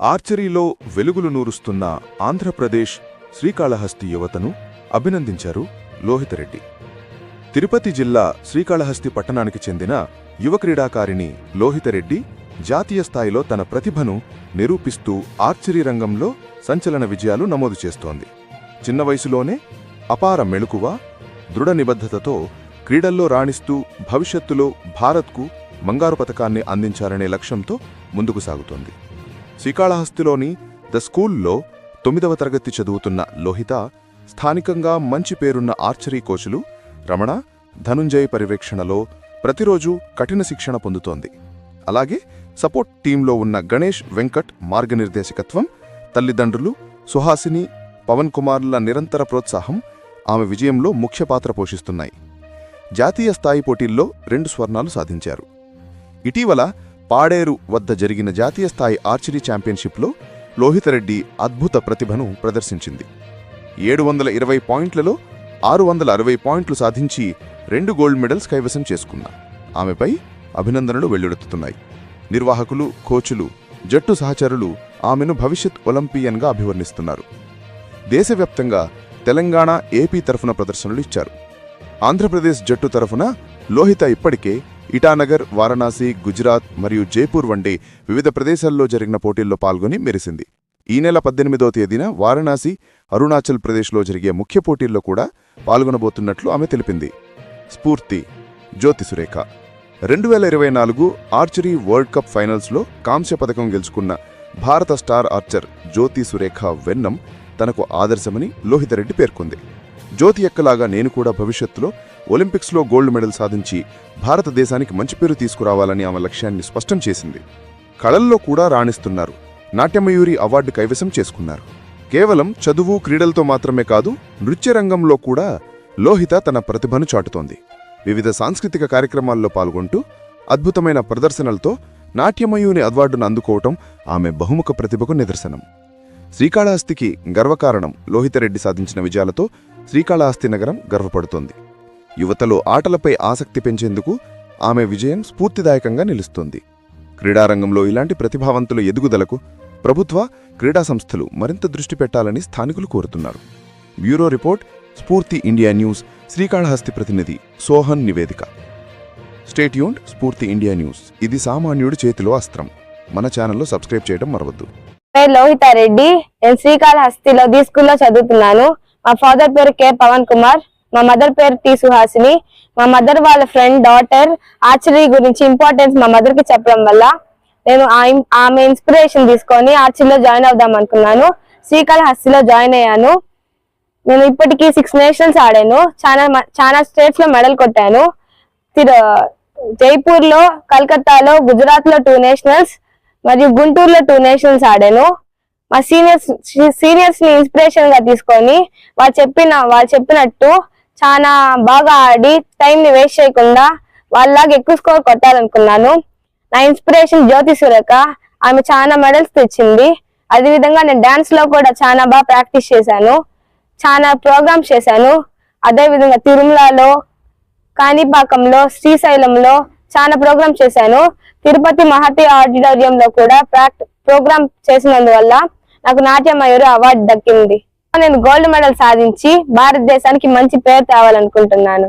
ఆర్చరీలో వెలుగులు నూరుస్తున్న ఆంధ్రప్రదేశ్ శ్రీకాళహస్తి యువతను అభినందించారు లోహితరెడ్డి తిరుపతి జిల్లా శ్రీకాళహస్తి పట్టణానికి చెందిన యువ క్రీడాకారిణి లోహితరెడ్డి జాతీయ స్థాయిలో తన ప్రతిభను నిరూపిస్తూ ఆర్చరీ రంగంలో సంచలన విజయాలు నమోదు చేస్తోంది. చిన్న వయసులోనే అపార మెళుకువ దృఢ నిబద్ధతతో క్రీడల్లో రాణిస్తూ భవిష్యత్తులో భారత్కు బంగారు పతకాన్ని అందించాలనే లక్ష్యంతో ముందుకు సాగుతోంది. శ్రీకాళహస్తిలోని ద స్కూల్లో తొమ్మిదవ తరగతి చదువుతున్న లోహిత స్థానికంగా మంచి పేరున్న ఆర్చరీ కోచులు రమణ ధనుంజయ్ పర్యవేక్షణలో ప్రతిరోజు కఠిన శిక్షణ పొందుతోంది. అలాగే సపోర్ట్ టీంలో ఉన్న గణేష్ వెంకట్ మార్గనిర్దేశకత్వం తల్లిదండ్రులు సుహాసిని పవన్ కుమార్ల నిరంతర ప్రోత్సాహం ఆమె విజయంలో ముఖ్య పాత్ర పోషిస్తున్నాయి. జాతీయ స్థాయి పోటీల్లో రెండు స్వర్ణాలు సాధించారు. ఇటీవల పాడేరు వద్ద జరిగిన జాతీయ స్థాయి ఆర్చరీ ఛాంపియన్షిప్లో లోహితరెడ్డి అద్భుత ప్రతిభను ప్రదర్శించింది. ఏడు వందల ఇరవై పాయింట్లలో ఆరు వందల అరవై పాయింట్లు సాధించి రెండు గోల్డ్ మెడల్స్ కైవసం చేసుకున్న ఆమెపై అభినందనలు వెల్లుడెత్తుతున్నాయి నిర్వాహకులు కోచులు జట్టు సహచరులు ఆమెను భవిష్యత్ ఒలింపియన్గా అభివర్ణిస్తున్నారు. దేశవ్యాప్తంగా తెలంగాణ ఏపీ తరఫున ప్రదర్శనలు ఇచ్చారు. ఆంధ్రప్రదేశ్ జట్టు తరఫున లోహిత ఇప్పటికే ఇటానగర్ వారణాసి గుజరాత్ మరియు జైపూర్ వంటి వివిధ ప్రదేశాల్లో జరిగిన పోటీల్లో పాల్గొని మెరిసింది. ఈ నెల పద్దెనిమిదో తేదీన వారణాసి అరుణాచల్ ప్రదేశ్లో జరిగే ముఖ్య పోటీల్లో కూడా పాల్గొనబోతున్నట్లు ఆమె తెలిపింది. స్ఫూర్తి జ్యోతి సురేఖ రెండు వేల ఇరవై నాలుగు ఆర్చరీ వరల్డ్ కప్ ఫైనల్స్లో కాంస్య పథకం గెలుచుకున్న భారత స్టార్ ఆర్చర్ జ్యోతి సురేఖ వెన్నం తనకు ఆదర్శమని లోహితరెడ్డి పేర్కొంది. జ్యోతి ఎక్కలాగా నేను కూడా భవిష్యత్తులో ఒలింపిక్స్లో గోల్డ్ మెడల్ సాధించి భారతదేశానికి మంచి పేరు తీసుకురావాలని ఆమె లక్ష్యాన్ని స్పష్టం చేసింది. కళల్లో కూడా రాణిస్తున్నారు. నాట్యమయూరి అవార్డు కైవసం చేసుకున్నారు. కేవలం చదువు క్రీడలతో మాత్రమే కాదు నృత్య రంగంలో కూడా లోహిత తన ప్రతిభను చాటుతోంది. వివిధ సాంస్కృతిక కార్యక్రమాల్లో పాల్గొంటూ అద్భుతమైన ప్రదర్శనలతో నాట్యమయూని అవార్డును అందుకోవటం ఆమె బహుముఖ ప్రతిభకు నిదర్శనం. శ్రీకాళహస్తికి గర్వకారణం లోహితరెడ్డి సాధించిన విజయాలతో శ్రీకాళహస్తి నగరం గర్వపడుతోంది. యువతలో ఆటలపై ఆసక్తి పెంచేందుకు ఆమె విజయం స్ఫూర్తిదాయకంగా నిలుస్తోంది. క్రీడారంగంలో ఇలాంటి ప్రతిభావంతుల ఎదుగుదలకు ప్రభుత్వ క్రీడా సంస్థలు మరింత దృష్టి పెట్టాలని స్థానికులు కోరుతున్నారు. Bureau report Spoorthi India news Srikalahasti ప్రతినిధి సోహన్ నివేదిక. స్టేట్యూన్ స్ఫూర్తి ఇండియా న్యూస్. ఇది సామాన్యుడి చేతిలో అస్త్రం. మన ఛానల్లో సబ్స్క్రైబ్ చేయడం మరవద్దు. పేరు లోహిత రెడ్డి. నేను శ్రీకాళహస్తిలో ది స్కూల్లో చదువుతున్నాను. మా ఫాదర్ పేరు కె పవన్ కుమార్. మా మదర్ పేరు టి సుహాసిని. మా మదర్ వాళ్ళ ఫ్రెండ్ డాటర్ ఆర్చరీ గురించి ఇంపార్టెన్స్ మా మదర్కి చెప్పడం వల్ల నేను ఆ- ఆమె ఇన్స్పిరేషన్ తీసుకొని ఆర్చరీలో జాయిన్ అవుదాం అనుకున్నాను. శ్రీకాళహస్తిలో జాయిన్ అయ్యాను. నేను ఇప్పటికీ సిక్స్ నేషనల్స్ ఆడాను. చాలా మ- చాలా స్టేట్స్లో మెడల్ కొట్టాను. జైపూర్లో కలకత్తాలో గుజరాత్లో టూ నేషనల్స్ మరియు గుంటూరులో టూ నేషనల్స్ ఆడాను. మా సీనియర్స్ సీనియర్స్ని ఇన్స్పిరేషన్గా తీసుకొని వాళ్ళు చెప్పిన వాళ్ళు చెప్పినట్టు చాలా బాగా ఆడి టైంని వేస్ట్ చేయకుండా వాళ్ళలాగా ఎక్కువ స్కోర్ కొట్టాలనుకున్నాను. నా ఇన్స్పిరేషన్ జ్యోతి సురేఖ. ఆమె చాలా మెడల్స్ తెచ్చింది. అదే విధంగా నేను డాన్స్లో కూడా చాలా బాగా ప్రాక్టీస్ చేశాను. చాలా ప్రోగ్రామ్స్ చేశాను. అదే విధంగా తిరుమలలో కాణిపాకంలో శ్రీశైలంలో చాలా ప్రోగ్రామ్ చేశాను. తిరుపతి మహతి ఆడిటోరియంలో కూడా ప్రాక్ ప్రోగ్రామ్ చేసినందువల్ల నాకు నాట్య మయూరి అవార్డు దక్కింది. నేను గోల్డ్ మెడల్ సాధించి భారతదేశానికి మంచి పేరు తేవాలనుకుంటున్నాను.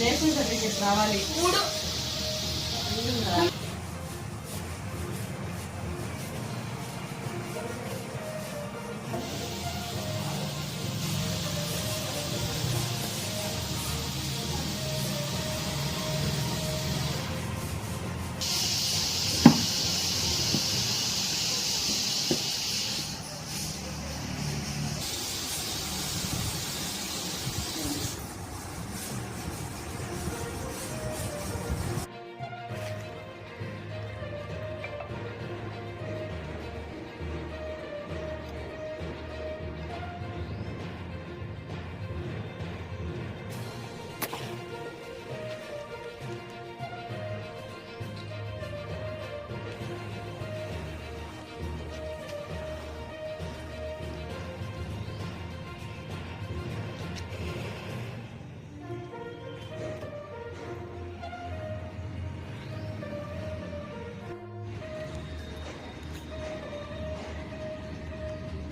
నేషనల్ సర్టిఫికేట్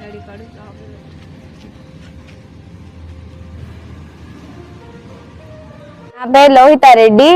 రావాలి మూడు డాడీ కాడు నా పేరు లోహితారెడ్డి